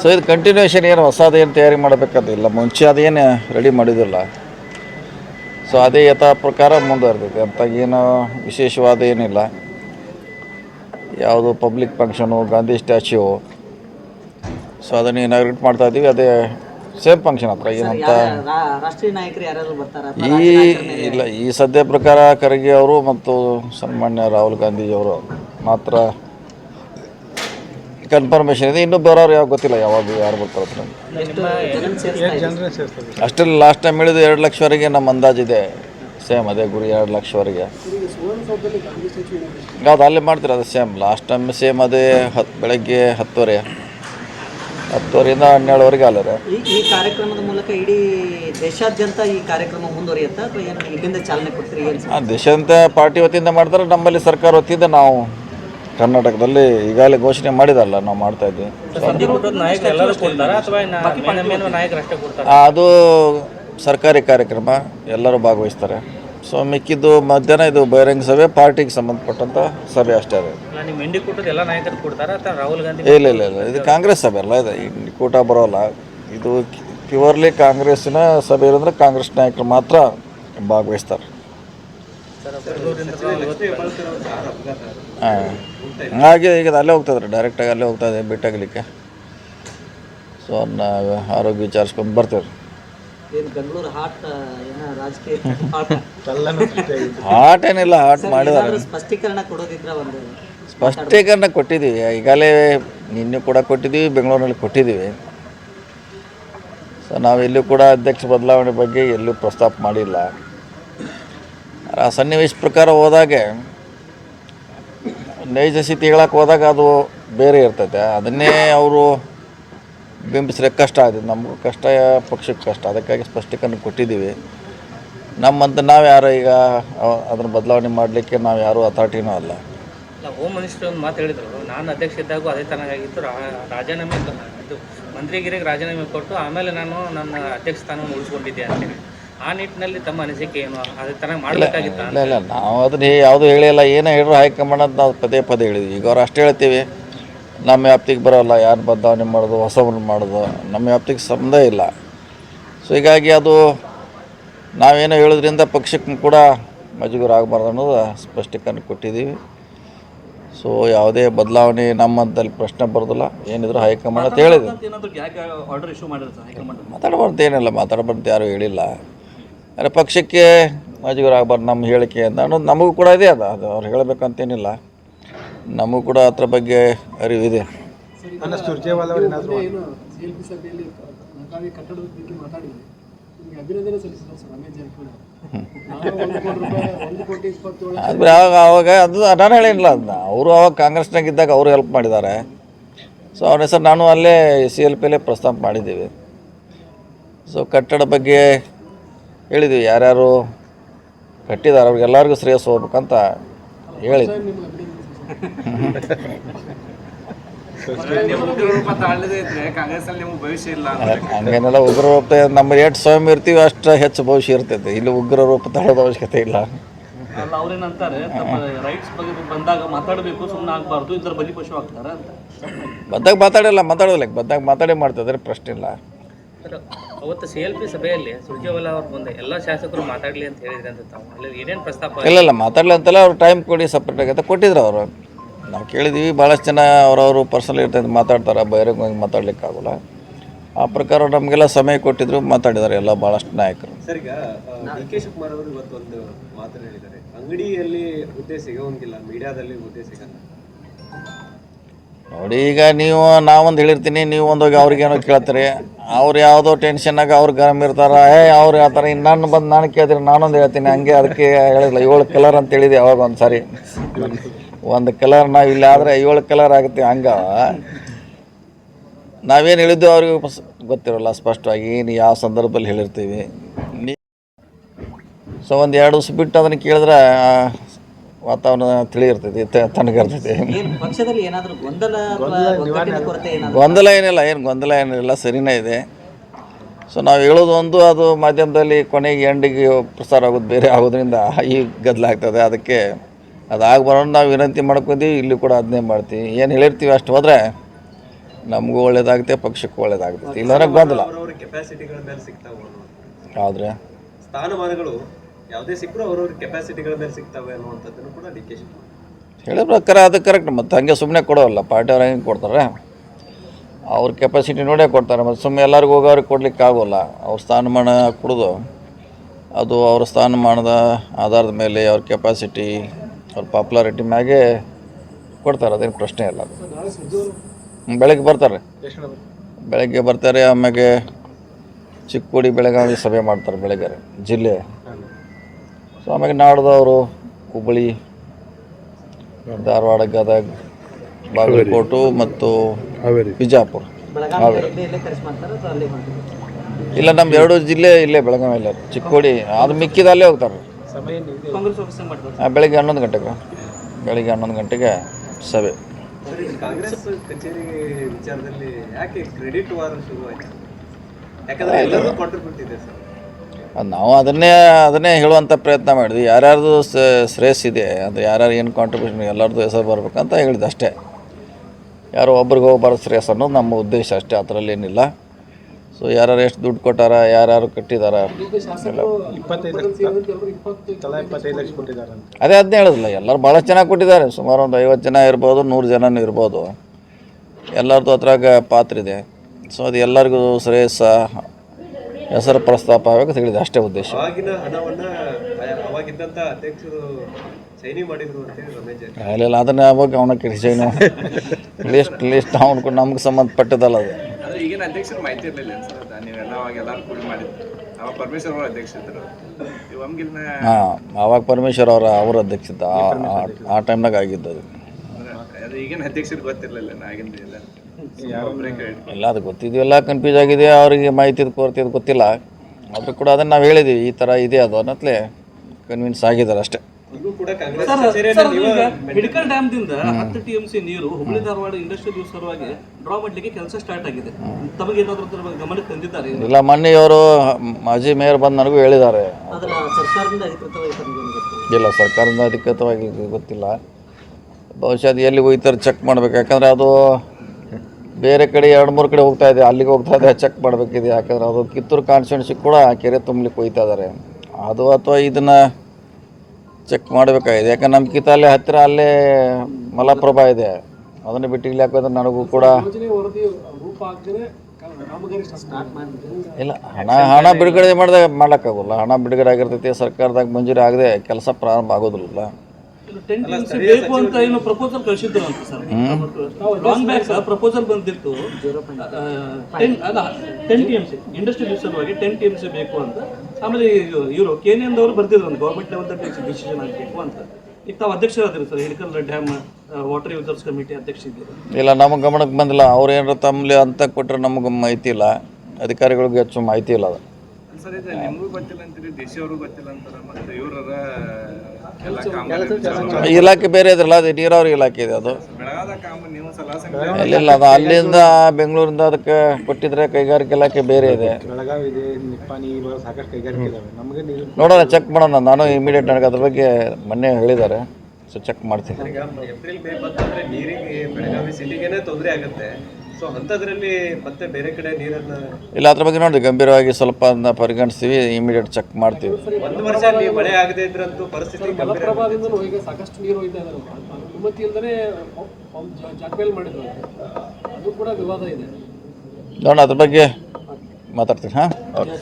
So ಇದು continuation ಏನು ಹೊಸದೇನು ತಯಾರಿ ಮಾಡಬೇಕಂತಿಲ್ಲ ಮುಂಚೆ ಅದೇನು ರೆಡಿ ಮಾಡಿದಿಲ್ಲ ಸೊ ಅದೇ ಯಥಾ ಪ್ರಕಾರ ಮುಂದುವರೆದಿದೆ. ಅಂತ ಏನು ವಿಶೇಷವಾದ ಏನಿಲ್ಲ. ಯಾವುದು public function Gandhi statue so ಅದನ್ನು ಇನಾಗ್ರೇಟ್ ಮಾಡ್ತಾ ಇದ್ದೀವಿ. ಅದೇ ಸೇಮ್ ಫಂಕ್ಷನ್ ಹತ್ರ. ಏನಂತ ಈ ಇಲ್ಲ ಈ ಸದ್ಯ ಪ್ರಕಾರ ಖರ್ಗೆ ಅವರು ಮತ್ತು ಸನ್ಮಾನ್ಯ ರಾಹುಲ್ ಗಾಂಧಿಯವರು ಮಾತ್ರ ಕನ್ಫರ್ಮೇಷನ್ ಇದೆ. ಇನ್ನೂ ಬರೋರು ಯಾವ ಗೊತ್ತಿಲ್ಲ ಯಾವಾಗ ಯಾರು ಬರ್ತಾರೆ? ಅಷ್ಟೆಲ್ಲ ಲಾಸ್ಟ್ ಟೈಮ್ ಹೇಳಿದ್ದು ಎರಡು ಲಕ್ಷವರೆಗೆ ನಮ್ಮ ಅಂದಾಜಿದೆ ಸೇಮ್ ಅದೇ ಗುರಿ ಎರಡು ಲಕ್ಷವರೆಗೆ ಅದು ಅಲ್ಲೇ ಮಾಡ್ತೀರ? ಅದು ಸೇಮ್ ಲಾಸ್ಟ್ ಟೈಮ್ ಸೇಮ್ ಅದೇ ಹತ್ತು ಬೆಳಗ್ಗೆ ಹತ್ತುವರೆ. ಹತ್ತುವರೆಯಿಂದ ಹನ್ನೆರಡುವರೆಗೆ ಅಲ್ಲರೆ ಈ ಈ ಕಾರ್ಯಕ್ರಮದ ಮೂಲಕ ಇಡೀ ದೇಶಾದ್ಯಂತ ಈ ಕಾರ್ಯಕ್ರಮ ಮುಂದುವರಿಯುತ್ತಾ? ಅಥವಾ ಏನು ಇಲ್ಲಿಂದ ಚಾಲನೆ ಕೊಡ್ತೀರಿ? ಏನು ದೇಶಾದ್ಯಂತ ಪಾರ್ಟಿ ವತಿಯಿಂದ ಮಾಡ್ತಾರೆ ನಮ್ಮಲ್ಲಿ ಸರ್ಕಾರ ವತಿಯಿಂದ ನಾವು ಕರ್ನಾಟಕದಲ್ಲಿ ಈಗಾಗಲೇ ಘೋಷಣೆ ಮಾಡಿದಲ್ಲ ನಾವು ಮಾಡ್ತಾ ಇದ್ವಿ ಅಷ್ಟೇ ಅದು ಸರ್ಕಾರಿ ಕಾರ್ಯಕ್ರಮ ಎಲ್ಲರೂ ಭಾಗವಹಿಸ್ತಾರೆ. ಸೊ ಮಿಕ್ಕಿದ್ದು ಮಧ್ಯಾಹ್ನ ಇದು ಬಹಿರಂಗ ಸಭೆ ಪಾರ್ಟಿಗೆ ಸಂಬಂಧಪಟ್ಟಂಥ ಸಭೆ ಅಷ್ಟೇ ಅದು. ಇಲ್ಲ ಇಲ್ಲ ಇಲ್ಲ ಇದು ಕಾಂಗ್ರೆಸ್ ಸಭೆ ಅಲ್ಲ ಇದು ಈ ಕೂಟ ಬರೋಲ್ಲ. ಇದು ಪ್ಯೂರ್ಲಿ ಕಾಂಗ್ರೆಸ್ಸಿನ ಸಭೆ ಇರೋದ್ರೆ ಕಾಂಗ್ರೆಸ್ ನಾಯಕರು ಮಾತ್ರ ಭಾಗವಹಿಸ್ತಾರೆ. ಹಾಂ. ಹಾಗೆ ಈಗ ಅಲ್ಲೇ ಹೋಗ್ತದ್ರಿ ಡೈರೆಕ್ಟಾಗಿ ಅಲ್ಲೇ ಹೋಗ್ತದೆ ಬಿಟ್ಟಾಗಲಿಕ್ಕೆ. ಸೊ ಅದನ್ನ ಆರೋಗ್ಯ ವಿಚಾರಿಸ್ಕೊಂಡು ಬರ್ತೀವಿ ಏನು ಬೆಂಗಳೂರು ಹಾಟ್ ಏನೋ ರಾಜಕೀಯ ಹಾಟ್ ಹಾಟ್ ಏನಿಲ್ಲ ಹಾಟ್ ಮಾಡಿದ್ದಾರೆ. ಸ್ಪಷ್ಟೀಕರಣ ಕೊಡೋದಿದ್ರೆ ಒಂದು ಸ್ಪಷ್ಟೀಕರಣ ಕೊಟ್ಟಿದ್ದೀವಿ. ಈಗಾಗಲೇ ನಿನ್ನೆ ಕೂಡ ಕೊಟ್ಟಿದ್ದೀವಿ ಬೆಂಗಳೂರಿನಲ್ಲಿ ಕೊಟ್ಟಿದ್ದೀವಿ. ಸೊ ನಾವು ಎಲ್ಲೂ ಕೂಡ ಅಧ್ಯಕ್ಷ ಬದಲಾವಣೆ ಬಗ್ಗೆ ಎಲ್ಲೂ ಪ್ರಸ್ತಾಪ ಮಾಡಿಲ್ಲ. ಆ ಸನ್ನಿವೇಶ ಪ್ರಕಾರ ಹೋದಾಗ ನೈಜ ಸ್ಥಿತಿ ಹೇಳಕ್ಕೆ ಹೋದಾಗ ಅದು ಬೇರೆ ಇರ್ತೈತೆ. ಅದನ್ನೇ ಅವರು ಬಿಂಬಿಸ್ರೆ ಕಷ್ಟ ಆಗಿದೆ ನಮಗೂ ಕಷ್ಟ ಪಕ್ಷಕ್ಕೆ ಕಷ್ಟ. ಅದಕ್ಕಾಗಿ ಸ್ಪಷ್ಟೀಕರಣ ಕೊಟ್ಟಿದ್ದೀವಿ. ನಮ್ಮಂತ ನಾವು ಯಾರು ಈಗ ಅದನ್ನು ಬದಲಾವಣೆ ಮಾಡಲಿಕ್ಕೆ ನಾವು ಯಾರೂ ಅಥಾರಿಟಿನೂ ಅಲ್ಲ. ಹೋಮ್ ಮಿನಿಸ್ಟರ್ ಒಂದು ಮಾತು ಹೇಳಿದ್ರು. ನಾನು ಅಧ್ಯಕ್ಷ ಇದ್ದಾಗ ಅದೇ ತನಗಾಗಿತ್ತು. ರಾಜೀನಾಮೆ ಇದು ಮಂತ್ರಿಗಿರಿಗೆ ರಾಜೀನಾಮೆ ಕೊಟ್ಟು, ಆಮೇಲೆ ನಾನು ನನ್ನ ಅಧ್ಯಕ್ಷ ಸ್ಥಾನವನ್ನು ಉಳಿಸ್ಕೊಂಡಿದ್ದೆ ಅಂತೇಳಿ ಆ ನಿಟ್ಟಿನಲ್ಲಿ ತಮ್ಮ ಅನಿಸಿಕೆ ಏನು? ಅದೇ ತನಕ ಮಾಡಬೇಕಾಗಿತ್ತ ಇಲ್ಲ ಇಲ್ಲ ನಾವು ಅದನ್ನ ಯಾವುದೂ ಹೇಳಿಲ್ಲ ಏನೇ ಹೇಳಿದ್ರು ಹೈಕಮಾಂಡ್ ಅಂತ ನಾವು ಪದೇ ಪದೇ ಹೇಳಿದ್ವಿ. ಈಗ ಅವ್ರು ಅಷ್ಟೇ ಹೇಳ್ತೀವಿ ನಮ್ಮ ವ್ಯಾಪ್ತಿಗೆ ಬರೋಲ್ಲ ಯಾರು ಬದಲಾವಣೆ ಮಾಡೋದು ಹೊಸವನ್ನು ಮಾಡೋದು ನಮ್ಮ ವ್ಯಾಪ್ತಿಗೆ ಸಂಬಂಧ ಇಲ್ಲ. ಸೊ ಹೀಗಾಗಿ ಅದು ನಾವೇನೋ ಹೇಳೋದ್ರಿಂದ ಪಕ್ಷಕ್ಕೆ ಕೂಡ ಮಜಗೂರು ಆಗಬಾರ್ದು ಅನ್ನೋದು ಸ್ಪಷ್ಟೀಕರಣ ಕೊಟ್ಟಿದ್ದೀವಿ. ಸೊ ಯಾವುದೇ ಬದಲಾವಣೆ ನಮ್ಮಂತಲ್ಲಿ ಪ್ರಶ್ನೆ ಬರೋದಿಲ್ಲ. ಏನಿದ್ರು ಹೈಕಮಾಂಡ್ ಅಂತ ಹೇಳಿದ್ರು. ಆರ್ಡರ್ ಇಶ್ಯೂ ಮಾಡಿದ್ರು ಹೈಕಮಾಂಡ್ ಮಾತಾಡಬಾರ್ದು ಏನಿಲ್ಲ ಮಾತಾಡಬಾರ್ದು ಯಾರೂ ಹೇಳಿಲ್ಲ. ಆದರೆ ಪಕ್ಷಕ್ಕೆ ಮಾಜಿಗರಾಗಬಾರ್ದು ಆಗಬಾರ್ದು ನಮ್ಮ ಹೇಳಿಕೆ ಅಂತ. ಅನ್ನೋದು ನಮಗೂ ಕೂಡ ಇದೆ ಅದು. ಅದು ಅವ್ರು ಹೇಳಬೇಕಂತೇನಿಲ್ಲ. ನಮಗೂ ಕೂಡ ಅದ್ರ ಬಗ್ಗೆ ಅರಿವಿದೆ ಅದು ಆವಾಗ ಅವಾಗ ಅದು ನಾನು ಹೇಳಿಲ್ಲ ಅದನ್ನ. ಅವರು ಅವಾಗ ಕಾಂಗ್ರೆಸ್ನಾಗ ಇದ್ದಾಗ ಅವರು ಹೆಲ್ಪ್ ಮಾಡಿದ್ದಾರೆ. ಸೊ ಅವ್ರ ಹೆಸರು ನಾನು ಅಲ್ಲೇ ಸಿ ಎಲ್ ಪಿಲೇ ಪ್ರಸ್ತಾಪ ಮಾಡಿದ್ದೀವಿ. ಸೊ ಕಟ್ಟಡ ಬಗ್ಗೆ ಹೇಳಿದ್ವಿ ಯಾರ್ಯಾರು ಕಟ್ಟಿದ್ದಾರೆ ಅವ್ರಿಗೆಲ್ಲರಿಗೂ ಶ್ರೇಯಸ್ ಹೋಗ್ಬೇಕಂತ ಹೇಳಿದ್ವಿ. ಹಂಗೇನೆಲ್ಲ ಉಗ್ರ ರೂಪ ನಮ್ಮ ಎಷ್ಟು ಸ್ವಯಂ ಇರ್ತೀವಿ ಅಷ್ಟು ಹೆಚ್ಚು ಭವಿಷ್ಯ ಇರ್ತೈತೆ. ಇಲ್ಲಿ ಉಗ್ರ ರೂಪ ತಗೊಳ್ಳೋದು ಅವಶ್ಯಕತೆ ಇಲ್ಲ. ಅಲ್ಲ ಅವ್ರೇನಂತಾರೆ ತಮ್ಮ ರೈಟ್ಸ್ ಬಗ್ಗೆ ಬಂದಾಗ ಮಾತಾಡಬೇಕು ಸುಮ್ಮನೆ ಆಗಬಾರ್ದು ಇದ್ರ ಆಗ್ತಾರೆ ಅಂತ. ಬಂದಾಗ ಮಾತಾಡಿಲ್ಲ ಮಾತಾಡೋದಿಲ್ಲ. ಬಂದಾಗ ಮಾತಾಡಿ ಮಾಡ್ತಿದ್ರೆ ಪ್ರಶ್ನೆ ಇಲ್ಲ. ಅವತ್ತು ಸಿ ಎಲ್ ಪಿ ಸಭೆಯಲ್ಲಿ ಸುರ್ಜೇವಾಲಾ ಅವ್ರು ಬಂದ ಎಲ್ಲ ಶಾಸಕರು ಮಾತಾಡಲಿ ಅಂತ ಹೇಳಿದ್ರೆ ಅಂತ ತಾವು. ಅಲ್ಲಿ ಏನೇನು ಪ್ರಸ್ತಾಪ ಇಲ್ಲ ಇಲ್ಲ ಮಾತಾಡಲಿ ಅಂತಲ್ಲ ಅವ್ರು ಟೈಮ್ ಕೊಡಿ ಸಪ್ರೇಟ್ ಆಗತ್ತೆ ಕೊಟ್ಟಿದ್ರು ಅವರು. ನಾವು ಕೇಳಿದ್ದೀವಿ ಭಾಳಷ್ಟು ಜನ ಅವರವರು ಪರ್ಸನಲ್ ಇರ್ತದೆ ಮಾತಾಡ್ತಾರೆ ಬಹಿರಂಗವಾಗಿ ಮಾತಾಡ್ಲಿಕ್ಕೆ ಆಗೋಲ್ಲ. ಆ ಪ್ರಕಾರ ನಮಗೆಲ್ಲ ಸಮಯ ಕೊಟ್ಟಿದ್ರು ಮಾತಾಡಿದ್ದಾರೆ ಎಲ್ಲ ಭಾಳಷ್ಟು ನಾಯಕರು. ಸರ್ ಈಗ ಡಿ ಕೆ ಶಿವಕುಮಾರ್ ಅವರು ಇವತ್ತು ಒಂದು ಮಾತನ್ನು ಹೇಳಿದ್ದಾರೆ. ಅಂಗಡಿಯಲ್ಲಿ ಹುದ್ದೆ ಸಿಗೋಂಗಿಲ್ಲ ಮೀಡಿಯಾದಲ್ಲಿ ಹುದ್ದೆ ಸಿಗಲ್ಲ. ನೋಡಿ ಈಗ ನೀವು ನಾವೊಂದು ಹೇಳಿರ್ತೀನಿ ನೀವು ಒಂದು ಹೋಗಿ ಅವ್ರಿಗೇನೋ ಕೇಳ್ತೀರಿ. ಅವ್ರು ಯಾವುದೋ ಟೆನ್ಷನ್ನಾಗ ಅವ್ರು ಗರಮ್ ಇರ್ತಾರೆ. ಏ ಅವ್ರು ಹೇಳ್ತಾರೆ ಇನ್ನು ನಾನು ಬಂದು ನಾನು ಕೇಳ್ತೀನಿ ನಾನೊಂದು ಹೇಳ್ತೀನಿ. ಹಂಗೆ ಅದಕ್ಕೆ ಹೇಳಿಲ್ಲ ಏಳು ಕಲರ್ ಅಂತ ಹೇಳಿದೆ ಯಾವಾಗ ಒಂದು ಸಾರಿ. ಒಂದು ಕಲರ್ ನಾವು ಇಲ್ಲಿ ಆದರೆ ಏಳು ಕಲರ್ ಆಗುತ್ತೆ ಹಂಗ. ನಾವೇನು ಹೇಳಿದ್ದು ಅವ್ರಿಗೆ ಗೊತ್ತಿರೋಲ್ಲ ಸ್ಪಷ್ಟವಾಗಿ. ಏನು ಯಾವ ಸಂದರ್ಭದಲ್ಲಿ ಹೇಳಿರ್ತೀವಿ. ಸೊ ಒಂದು ಎರಡು ದಿವಸ ಬಿಟ್ಟು ಅದನ್ನು ಕೇಳಿದ್ರೆ ಆ, ವಾತಾವರಣ ತಿಳಿಯಿರ್ತೈತಿ ತ- ತಣ್ಣಗಿರ್ತೈತಿ ಏನು ಪಕ್ಷದಲ್ಲಿ ಏನಾದರೂ ಗೊಂದಲ ಅಥವಾ ಒಗ್ಗಟ್ಟಿನ ಕೊರತೆ ಏನಾದರೂ? ಗೊಂದಲ ಏನಿಲ್ಲ ಏನು ಗೊಂದಲ ಏನಿಲ್ಲ ಸರಿನೇ ಇದೆ. ಸೊ ನಾವು ಹೇಳೋದು ಒಂದು ಅದು ಮಾಧ್ಯಮದಲ್ಲಿ ಕೊನೆಗೆ ಎಂಡಿಗೆ ಪ್ರಸಾರ ಆಗೋದು ಬೇರೆ ಆಗೋದ್ರಿಂದ ಈ ಗದ್ದಲ ಆಗ್ತದೆ. ಅದಕ್ಕೆ ಅದು ಆಗಬಾರ್ದು ನಾವು ವಿನಂತಿ ಮಾಡ್ಕೊಂತೀವಿ ಇಲ್ಲಿ ಕೂಡ ಅದನ್ನೇ ಮಾಡ್ತೀವಿ. ಏನು ಹೇಳಿರ್ತೀವಿ ಅಷ್ಟು ಹೋದರೆ ನಮಗೂ ಒಳ್ಳೇದಾಗುತ್ತೆ ಪಕ್ಷಕ್ಕೂ ಒಳ್ಳೇದಾಗುತ್ತೆ. ಇಲ್ಲಾರ ಗೊಂದಲ. ಆದರೆ? ಸ್ಥಾನಮಾನಗಳು ಯಾವುದೇ ಸಿಕ್ಕರೂ ಅವ್ರವ್ರ ಕೆಪಾಸಿಟಿಗಳ ಮೇಲೆ ಸಿಗ್ತಾವೆ ಅನ್ನುವಂಥದ್ದನ್ನು ಕೂಡ ಡಿ ಕೆ ಹೇಳಿದ ಪ್ರಕಾರ ಅದು ಕರೆಕ್ಟ್ ಮತ್ತು ಹಂಗೆ ಸುಮ್ಮನೆ ಕೊಡೋಲ್ಲ ಪಾರ್ಟಿಯವ್ರು ಹೆಂಗೆ ಕೊಡ್ತಾರೆ? ಅವ್ರ ಕೆಪಾಸಿಟಿ ನೋಡೇ ಕೊಡ್ತಾರೆ, ಮತ್ತು ಸುಮ್ಮನೆ ಎಲ್ಲರಿಗೂ ಹೋಗೋರಿಗೆ ಕೊಡ್ಲಿಕ್ಕೆ ಆಗೋಲ್ಲ. ಅವ್ರ ಸ್ಥಾನಮಾನ ಕುಡಿದು, ಅದು ಅವ್ರ ಸ್ಥಾನಮಾನದ ಆಧಾರದ ಮೇಲೆ ಅವ್ರ ಕೆಪಾಸಿಟಿ ಅವ್ರ ಪಾಪ್ಯುಲಾರಿಟಿ ಮ್ಯಾಗೆ ಕೊಡ್ತಾರೆ, ಅದೇನು ಪ್ರಶ್ನೆ ಇಲ್ಲ ಬೆಳಗ್ಗೆ ಬರ್ತಾರೆ. ಬೆಳಗ್ಗೆ ಬರ್ತಾರೆ ಆಮ್ಯಾಗೆ ಚಿಕ್ಕೋಡಿ ಬೆಳಗಾವಿ ಸಭೆ ಮಾಡ್ತಾರೆ ಬೆಳಗ್ಗೆ, ಜಿಲ್ಲೆ. ಸೊ ಆಮ್ಯಾಗೆ ನಾಡ್ದವರು ಹುಬ್ಬಳ್ಳಿ ಧಾರವಾಡ ಗದಗ ಬಾಗಲಕೋಟು ಮತ್ತು ಬಿಜಾಪುರ. ಬೆಳಗಾವಿ ಇಲ್ಲೇ ನಮ್ದು ಎರಡು ಜಿಲ್ಲೆ ಇಲ್ಲೇ ಬೆಳಗಾವಿಯಲ್ಲಿ ಚಿಕ್ಕೋಡಿ ಅದು ಮಿಕ್ಕಿದ ಅಲ್ಲೇ ಹೋಗ್ತಾರೆ. ಕಾಂಗ್ರೆಸ್ ಆಫೀಸ್ ಮಾಡ್ತಾರೆ ಬೆಳಿಗ್ಗೆ ಹನ್ನೊಂದು ಗಂಟೆಗೆ? ಬೆಳಿಗ್ಗೆ ಹನ್ನೊಂದು ಗಂಟೆಗೆ ಸಭೆ. ಕಾಂಗ್ರೆಸ್ ಕಚೇರಿ ವಿಚಾರದಲ್ಲಿ ಯಾಕೆ ಕ್ರೆಡಿಟ್ ವಾರ್ ಶುರು ಆಯ್ತು ಯಾಕಂದ್ರೆ ಎಲ್ಲರೂ ನಾವು ಅದನ್ನೇ ಅದನ್ನೇ ಹೇಳುವಂಥ ಪ್ರಯತ್ನ ಮಾಡಿದ್ವಿ. ಯಾರ್ಯಾರ್ದು ಶ್ರೇಯಸ್ ಇದೆ ಅದು ಯಾರ್ಯಾರು ಏನು ಕಾಂಟ್ರಿಬ್ಯೂಷನ್ ಎಲ್ಲರದ್ದು ಹೆಸರು ಬರಬೇಕಂತ ಹೇಳಿದ್ದು ಅಷ್ಟೇ. ಯಾರು ಒಬ್ರಿಗೆ ಹೋಗ್ಬಾರ್ದು ಶ್ರೇಯಸ್ ಅನ್ನೋದು ನಮ್ಮ ಉದ್ದೇಶ ಅಷ್ಟೇ, ಅದರಲ್ಲಿ ಏನಿಲ್ಲ. ಸೊ ಯಾರ್ಯಾರು ಎಷ್ಟು ದುಡ್ಡು ಕೊಟ್ಟಾರ, ಯಾರ್ಯಾರು ಕಟ್ಟಿದಾರ? ಅದೇ ಅದನ್ನೇ ಹೇಳೋದಿಲ್ಲ, ಎಲ್ಲರೂ ಭಾಳ ಚೆನ್ನಾಗಿ ಕೊಟ್ಟಿದ್ದಾರೆ. ಸುಮಾರು ಒಂದು ಐವತ್ತು ಜನ ಇರ್ಬೋದು, ನೂರು ಜನನೂ ಇರ್ಬೋದು. ಎಲ್ಲರದ್ದು ಪಾತ್ರ ಇದೆ. ಸೊ ಅದು ಎಲ್ಲರಿಗೂ ಶ್ರೇಯಸ್ಸ ಹೆಸರು ಪ್ರಸ್ತಾಪ ಆಗಬೇಕು ತಿಳಿದೆ ಅಷ್ಟೇ ಉದ್ದೇಶ. ಆಗಿನ ಹಣವನ್ನ ಆ- ಅವಾಗಿದ್ದಂತ ಅಧ್ಯಕ್ಷರು ಸೈನಿ ಮಾಡಿದ್ರು ಅಂತೇಳಿ ರಮೇಶ್ ಜಾರಕಿಹೊಳಿ. ಇಲ್ಲ ಅದನ್ನ ಯಾವಾಗ ಅವನ ಕಿಡಿಸೇನು ಲಿಸ್ಟ್ ಲಿಸ್ಟ್ ಅವ್ನು ನಮ್ಗೆ ಸಂಬಂಧಪಟ್ಟದಲ್ಲ ಅದು. ಆದ್ರೆ ಈಗಿನ ಅಧ್ಯಕ್ಷರು ಮಾಹಿತಿ ಇರಲಿಲ್ಲ ಸರ್? ಅದು ನೀವೆಲ್ಲ ಅವಾಗ ಎಲ್ಲರೂ ಕೂಡಿ ಮಾಡಿದ್ರು ಅವಾಗ ಪರಮೇಶ್ವರ್ ಅವರು ಅಧ್ಯಕ್ಷರಿದ್ದರು ಇವು ಹಂಗಿಲ್ನ ಹಾಂ ಆವಾಗ ಪರಮೇಶ್ವರ್ ಅವರ ಅವ್ರ ಅಧ್ಯಕ್ಷತೆ. ಆ- ಆ- ಆ ಟೈಮ್ನಾಗ ಆಗಿದ್ದು ಅದು. ಅಂದ್ರೆ ಅದು ಈಗಿನ ಅಧ್ಯಕ್ಷರಿಗೆ ಗೊತ್ತಿರಲಿಲ್ಲ ಎಲ್ಲ. ಕ್ರೆಡಿಟ್ ಎಲ್ಲ ಅದು ಗೊತ್ತಿದೆಯಲ್ಲ ಕನ್ಫ್ಯೂಸ್ ಆಗಿದೆ ಅವರಿಗೆ ಮಾಹಿತಿ ಕೊರತೆ ಇದು ಗೊತ್ತಿಲ್ಲ. ಆದರೂ ಕೂಡ ಅದನ್ನು ನಾವು ಹೇಳಿದ್ದೀವಿ ಈ ಥರ ಇದೆ ಅದು ಅನ್ನತ್ಲೆ ಕನ್ವಿನ್ಸ್ ಆಗಿದ್ದಾರೆ ಅಷ್ಟೇ. ಈಗೂ ಕೂಡ ಕಾಂಗ್ರೆಸ್ ಕಚೇರಿಯನ್ನ ನೀವು ಹಿಡಕಲ್ ಡ್ಯಾಮ್ ದಿಂದ ಹತ್ತು ಟಿ ಎಂ ಸಿ ನೀರು ಹುಬ್ಬಳ್ಳಿ ಧಾರವಾಡ ಇಂಡಸ್ಟ್ರಿಯಲ್ ಯೂಸ್ ಸಲುವಾಗಿ ಡ್ರಾ ಮಾಡಲಿಕ್ಕೆ ಕೆಲಸ ಸ್ಟಾರ್ಟ್ ಆಗಿದೆ. ತಮಗೆ ಏನಾದರೂ ಅದ್ರ ಗಮನಕ್ಕೆ ತಂದಿದ್ದಾರೆ? ಇಲ್ಲ ಮೊನ್ನೆ ಅವರು ಮಾಜಿ ಮೇಯರ್ ಬಂದು ನನಗೂ ಹೇಳಿದ್ದಾರೆ. ಅದನ್ನ ಸರ್ಕಾರದಿಂದ ಇಲ್ಲ ಸರ್ಕಾರದಿಂದ ಅಧಿಕೃತವಾಗಿ ಗೊತ್ತಿಲ್ಲ. ಬಹುಶಃ ಅದು ಎಲ್ಲಿ ಹೋಯ್ತಾರೆ ಚೆಕ್ ಮಾಡ್ಬೇಕು ಯಾಕಂದರೆ ಅದು ಬೇರೆ ಕಡೆ ಎರಡು ಮೂರು ಕಡೆ ಹೋಗ್ತಾ ಇದೆ, ಅಲ್ಲಿಗೆ ಹೋಗ್ತಾ ಇದೆ ಚೆಕ್ ಮಾಡಬೇಕಿದೆ. ಯಾಕಂದ್ರೆ ಅದು ಕಿತ್ತೂರು ಕಾನ್ಸ್ಟಿಟ್ಯೂನ್ಸಿ ಕೂಡ ಕೆರೆ ತುಂಬಲಿಕ್ಕೆ ಹೋಯ್ತಾ ಇದ್ದಾರೆ ಅದು ಅಥವಾ ಇದನ್ನು ಚೆಕ್ ಮಾಡಬೇಕಾಗಿದೆ. ಯಾಕಂದ್ರೆ ನಮ್ಮ ಕಿತ್ತ ಅಲ್ಲೇ ಹತ್ತಿರ ಅಲ್ಲೇ ಮಲಪ್ರಭಾ ಇದೆ. ಅದನ್ನು ಬಿಟ್ಟು ಇಲ್ಲಿ ಹಾಕೋದ್ರೆ ನನಗೂ ಕೂಡ ಇಲ್ಲ, ಹಣ ಹಣ ಬಿಡುಗಡೆ ಮಾಡಿದಾಗ ಮಾಡೋಕ್ಕಾಗಲ್ಲ ಹಣ ಬಿಡುಗಡೆ ಆಗಿರ್ತೈತಿ, ಸರ್ಕಾರದಾಗ ಮಂಜೂರಿ ಆಗದೆ ಕೆಲಸ ಪ್ರಾರಂಭ ಆಗೋದಿಲ್ಲ. ಬೇಕು ಅಂತ ಏನು ಪ್ರಪೋಸಲ್ ಕಳಿಸಿದ್ರು ಅಂತ ಸರ್. ಲಾಂಗ್ ಬ್ಯಾಕ್ ಪ್ರಪೋಸಲ್ ಬಂದಿತ್ತು. ಟೆನ್ ಅಲ್ಲ ten T M C industrial use ಸಲುವಾಗಿ ಟೆನ್ ಟಿ ಎಂ ಸಿ ಬೇಕು ಅಂತ. ಆಮೇಲೆ ಇವರು ಕೇನಿಯಂದವರು ಬರ್ದಿದ್ರು ಒಂದು ಗೌರ್ಮೆಂಟ್ ಲೆವೆಲ್ ಡಿಸಿಷನ್ ಆಗಬೇಕು ಅಂತ. ಈಗ ತಾವು ಅಧ್ಯಕ್ಷರಾದಿರಿ sir Hidkal dam water users committee ಅಧ್ಯಕ್ಷ ಇದ್ದೀರಿ. ಇಲ್ಲ ನಮ್ಮ ಗಮನಕ್ಕೆ ಬಂದಿಲ್ಲ. ಅವ್ರು ಏನಾರ ತಮ್ಮಲ್ಲಿ ಅಂತ ಕೊಟ್ಟರೆ ನಮಗೆ ಮಾಹಿತಿ ಇಲ್ಲ. ಅಧಿಕಾರಿಗಳಿಗೆ ಹೆಚ್ಚು ಮಾಹಿತಿ ಇಲ್ಲ ಅದು. ಸರ್ ಇದು ನಿಮಗೂ ಗೊತ್ತಿಲ್ಲ ಅಂತೀರಿ ದೇಶಿ ಅವ್ರಿಗೂ ಗೊತ್ತಿಲ್ಲ ಅಂತಾರೆ ಮತ್ತು ವಿಚಾರ ಇಲಾಖೆ ಬೇರೆ ಇದ್ರಲ್ಲ ಅದು ನೀರಾವರಿ ಇಲಾಖೆ ಇದೆ ಅದು. ಇಲ್ಲ ಅದು ಅಲ್ಲಿಂದ ಬೆಂಗಳೂರಿಂದ ಅದಕ್ಕೆ ಕೊಟ್ಟಿದ್ರೆ ಕೈಗಾರಿಕೆ ಇಲಾಖೆ ಬೇರೆ ಇದೆ. ನೋಡೋಣ ಚೆಕ್ ಮಾಡೋಣ. ನಾನು ಇಮಿಡಿಯೇಟ್ ನನಗೆ ಅದ್ರ ಬಗ್ಗೆ ಮೊನ್ನೆ ಹೇಳಿದ್ದಾರೆ. ಸೊ ಚೆಕ್ ಮಾಡ್ತೀನಿ. ಸೊ ಅಂಥದ್ರಲ್ಲಿ ಮತ್ತೆ ಬೇರೆ ಕಡೆ ನೀರನ್ನ ಇಲ್ಲ ಅದ್ರ ಬಗ್ಗೆ ನೋಡಿ ಗಂಭೀರವಾಗಿ ಸ್ವಲ್ಪ ಅದನ್ನ ಪರಿಗಣಿಸ್ತೀವಿ ಇಮಿಡಿಯೇಟ್ ಚೆಕ್ ಮಾಡ್ತೀವಿ. ಒಂದು ವರ್ಷ ಮಳೆ ಆಗದೆ ಇದ್ರಂತೂ ಪರಿಸ್ಥಿತಿ ಗಂಭೀರ ಆಗುತ್ತೆ. ಈಗ ಸಾಕಷ್ಟು ನೀರು ಹೋಯ್ತಾ ಇದ್ದಾರೆ ಅನುಮತಿ ಇಲ್ಲದೆ ಜಾಕ್ವೇಲ್ ಮಾಡಿದ್ರು. ಅದು ಕೂಡ ವಿವಾದ ಇದೆ. ನೋಡೋಣ ಅದ್ರ ಬಗ್ಗೆ ಮಾತಾಡ್ತೀನಿ ಹಾಂ? ಓಕೆ.